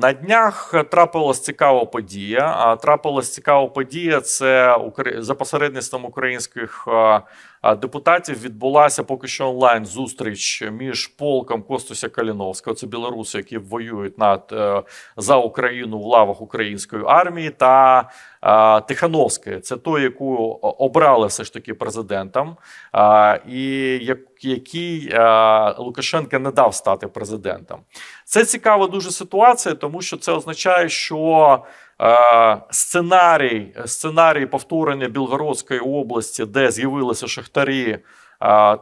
На днях трапилась цікава подія. А трапилась цікава подія. Це за посередництвом українських депутатів відбулася поки що онлайн зустріч між полком Костуся Каліновського, це білоруси, які воюють над е, за Україну в лавах української армії, та Тихановської. Це той, яку обрали все ж таки президентом, і який а, Лукашенка не дав стати президентом. Це цікава дуже ситуація, тому що це означає, що е, сценарій, сценарій повторення Білгородської області, де з'явилися шахтарі.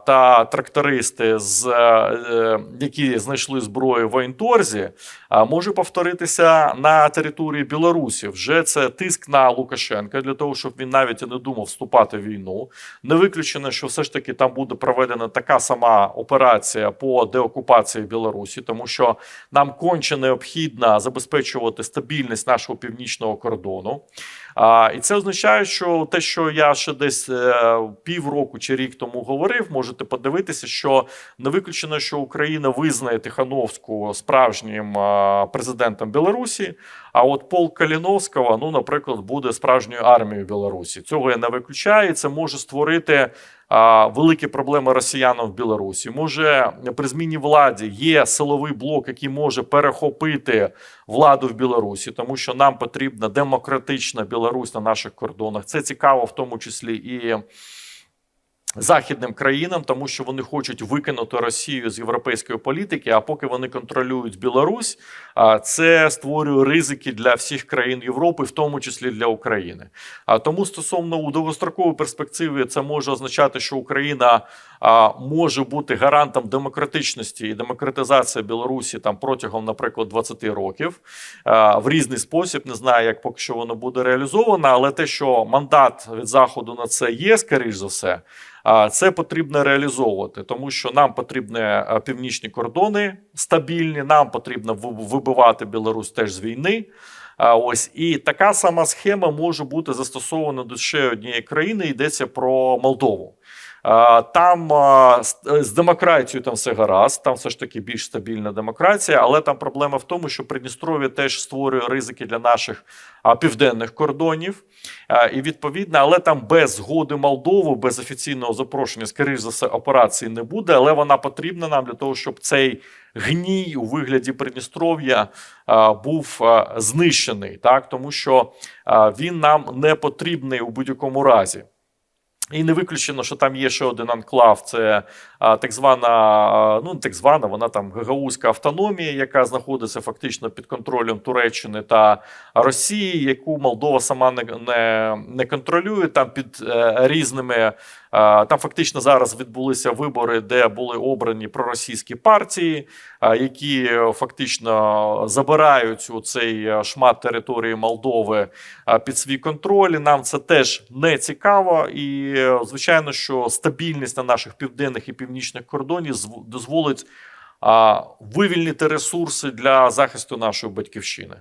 Та трактористи, з е, е, які знайшли зброю в Воєнторзі, а може повторитися на території Білорусі. Вже це тиск на Лукашенка для того, щоб він навіть і не думав вступати в війну. Не виключено, що все ж таки там буде проведена така сама операція по деокупації Білорусі, тому що нам конче необхідно забезпечувати стабільність нашого північного кордону. І це означає, що те, що я ще десь е, півроку чи рік тому говорив, можете подивитися, що не виключено, що Україна визнає Тихановську справжнім президентом Білорусі. А от полк Каліновського, ну, наприклад, буде справжньою армією Білорусі. Цього я не виключаю. Це може створити а, великі проблеми росіянам в Білорусі. Може, при зміні владі є силовий блок, який може перехопити владу в Білорусі, тому що нам потрібна демократична Білорусь на наших кордонах. Це цікаво, в тому числі і. Західним країнам, тому що вони хочуть викинути Росію з європейської політики. А поки вони контролюють Білорусь, а, це створює ризики для всіх країн Європи, в тому числі для України. А тому стосовно у довгостроковій перспективі, це може означати, що Україна може бути гарантом демократичності і демократизації Білорусі там протягом, наприклад, 20 років в різний спосіб. Не знаю, як поки що воно буде реалізовано, але те, що мандат від заходу на це є, скоріш за все. Це потрібно реалізовувати, тому що нам потрібні північні кордони стабільні. Нам потрібно вибивати Білорусь теж з війни. Ось і така сама схема може бути застосована до ще однієї країни. Йдеться про Молдову. Там з демократією там все гаразд, там все ж таки більш стабільна демократія, але там проблема в тому, що Придністров'я теж створює ризики для наших південних кордонів. І відповідно, але там без згоди Молдови, без офіційного запрошення, скоріш за все, операції не буде. Але вона потрібна нам для того, щоб цей гній у вигляді Придністров'я був знищений, так тому що він нам не потрібний у будь-якому разі. І не виключено, що там є ще один анклав. Це а, так звана, ну так звана, вона там гагаузька автономія, яка знаходиться фактично під контролем Туреччини та Росії, яку Молдова сама не, не, не контролює. Там під е, різними е, там фактично зараз відбулися вибори, де були обрані проросійські партії, е, які е, фактично забирають у цей е, шмат території Молдови а, під свій контроль. Нам це теж не цікаво. І е, звичайно, що стабільність на наших південних і північних кордонів дозволить вивільнити ресурси для захисту нашої батьківщини.